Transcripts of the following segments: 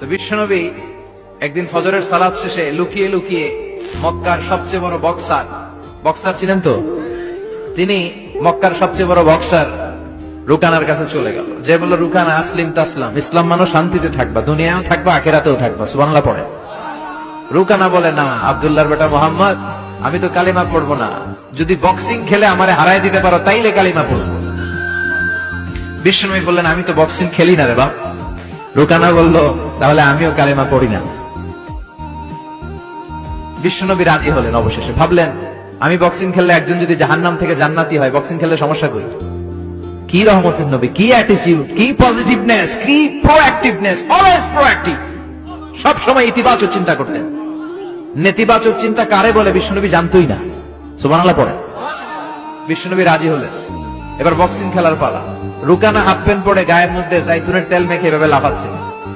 তো বিশ্বনবী একদিন ফজরের সালাদ শেষে লুকিয়ে লুকিয়ে মক্কার সবচেয়ে বড় বক্সার বক্সার ছিলেন তো? তিনি মক্কার সবচেয়ে বড় বক্সার রুকানার কাছে চলে গেল। যে বলল, রুকানা, আসলিম তাসলাম, ইসলাম মানো শান্তিতে থাকবা দুনিয়াও থাকবা, আখেরাতেও থাকবা সুবাংলা পড়ে। রুকানা বলে, না, আব্দুল্লাহর বেটা মোহাম্মদ, আমি তো কালিমা পড়ব না। যদি বক্সিং খেলে আমারে হারাই দিতে পারো, তাইলে কালিমা পড়ব। বিষ্ণুমী বললেন, আমি তো বক্সিং খেলি না রে বাপ। রুকানা বলল তাহলে আমিও কালেমা পড়ি না। বিশ্বনবী রাজি হলেন অবশেষে। ভাবলেন, আমি বক্সিং খেললে একজন যদি জাহান্নাম থেকে জান্নাতি হয় বক্সিং খেললে সমস্যা কই? কি রহমতের নবী, কি অ্যাটিটিউড কি পজিটিভনেস কি প্রোঅ্যাক্টিভনেস অলওয়েজ প্রোঅ্যাক্টিভ সব সময় ইতিবাচক চিন্তা করতেন। নেতিবাচক চিন্তা কারে বলে বিশ্বনবী জানতোই না। সুবহানাল্লাহ পড়ে বিশ্বনবী রাজি হলেন। এবার বক্সিং খেলার পালা। রুকানা হাফ প্যান্ট পরে গায়ের মধ্যে জাইতুনের তেল মেখে এভাবে লাফাচ্ছে।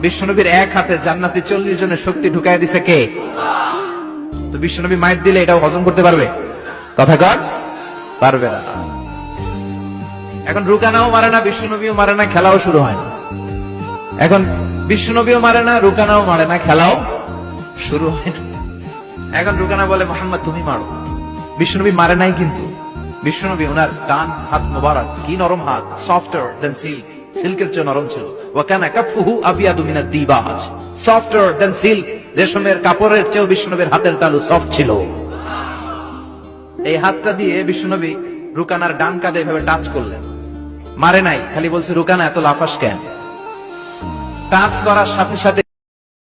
বিশ্বনবীর এক হাতে জান্নাতি চল্লিশ জনের শক্তি ঢুকাই দিছে কে? তো বিশ্বনবী মায়ের দিলে এটাও হজম করতে পারবে? কথা কর পারবে না। এখন রুকানাও মারে না, বিশ্বনবীও মারে না, খেলাও শুরু হয় না। এখন বিশ্বনবীও মারে না রুকানাও মারে না, খেলাও শুরু হয় না। এখন রুকানা বলে, মোহাম্মদ, তুমি মারো। বিশ্বনবী মারে নাই কিন্তু। বিশ্বনবী ওনার ডান হাত মোবারক, কি নরম হাত সফটওয়্যার দেন সিল্ক সিল্কের চেয়ে নরম ছিল। ওয়াকানা কাফুহু রেশমের কাপড়ের চেয়েও হাতের তালু সফট ছিল। এই হাতটা দিয়ে বিশ্বনবী রুকানার ডান কাঁধে এভাবে টাচ করলেন। মারে নাই, খালি বলছে, রুকানা, এত লাফাস কেন? টাচ করার সাথে সাথে